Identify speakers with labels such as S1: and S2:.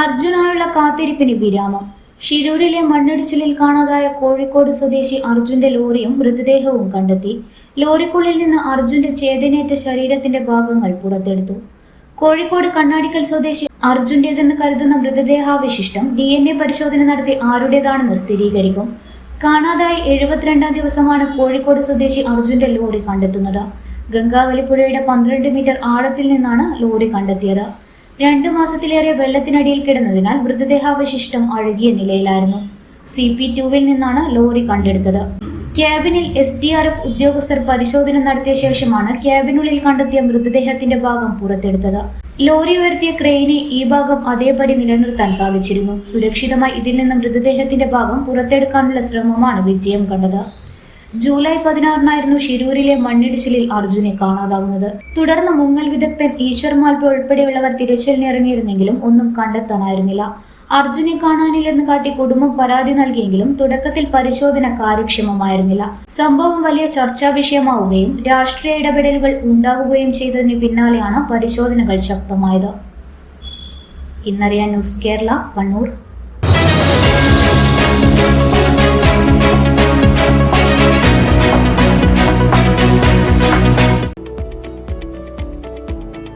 S1: അർജുനായുള്ള കാത്തിരിപ്പിന് വിരാമം. ഷിരൂരിലെ മണ്ണിടിച്ചിലിൽ കാണാതായ കോഴിക്കോട് സ്വദേശി അർജുന്റെ ലോറിയും മൃതദേഹവും കണ്ടെത്തി. ലോറിക്കുള്ളിൽ നിന്ന് അർജുന്റെ ചേതനേറ്റ ശരീരത്തിന്റെ ഭാഗങ്ങൾ പുറത്തെടുത്തു. കോഴിക്കോട് കണ്ണാടിക്കൽ സ്വദേശി അർജുന്റേതെന്ന് കരുതുന്ന മൃതദേഹാവശിഷ്ടം ഡി എൻ എ പരിശോധന നടത്തി ആരുടേതാണെന്ന് സ്ഥിരീകരിക്കും. കാണാതായി എഴുപത്തിരണ്ടാം ദിവസമാണ് കോഴിക്കോട് സ്വദേശി അർജുന്റെ ലോറി കണ്ടെത്തുന്നത്. ഗംഗാവലിപ്പുഴയുടെ പന്ത്രണ്ട് മീറ്റർ ആഴത്തിൽ നിന്നാണ് ലോറി കണ്ടെത്തിയത്. രണ്ടു മാസത്തിലേറെ വെള്ളത്തിനടിയിൽ കിടന്നതിനാൽ മൃതദേഹാവശിഷ്ടം അഴുകിയ നിലയിലായിരുന്നു. സി പി ടുവിൽ നിന്നാണ് ലോറി കണ്ടെടുത്തത്. ക്യാബിനിൽ എസ് ഡി ആർ എഫ് ഉദ്യോഗസ്ഥർ പരിശോധന നടത്തിയ ശേഷമാണ് ക്യാബിനുള്ളിൽ കണ്ടെത്തിയ മൃതദേഹത്തിന്റെ ഭാഗം പുറത്തെടുത്തത്. ലോറി ഉയർത്തിയ ക്രെയിനെ ഈ ഭാഗം അതേപടി നിലനിർത്താൻ സാധിച്ചിരുന്നു. സുരക്ഷിതമായി ഇതിൽ നിന്ന് മൃതദേഹത്തിന്റെ ഭാഗം പുറത്തെടുക്കാനുള്ള ശ്രമമാണ് വിജയം കണ്ടത്. ജൂലൈ പതിനാറിനായിരുന്നു ഷിരൂരിലെ മണ്ണിടിച്ചിലിൽ അർജുനെ കാണാതാകുന്നത്. തുടർന്ന് മുങ്ങൽ വിദഗ്ധൻ ഈശ്വർ മാൽപ്പ ഉൾപ്പെടെയുള്ളവർ തിരച്ചിലിനിറങ്ങിയിരുന്നെങ്കിലും ഒന്നും കണ്ടെത്താനായിരുന്നില്ല. അർജുനെ കാണാനില്ലെന്ന് കാട്ടി കുടുംബം പരാതി നൽകിയെങ്കിലും തുടക്കത്തിൽ പരിശോധന കാര്യക്ഷമമായിരുന്നില്ല. സംഭവം വലിയ ചർച്ചാ വിഷയമാവുകയും രാഷ്ട്രീയ ഇടപെടലുകൾ ഉണ്ടാകുകയും ചെയ്തതിന് പിന്നാലെയാണ് പരിശോധനകൾ ശക്തമായത്. ഇന്നറിയാൻ ന്യൂസ് കേരള കണ്ണൂർ.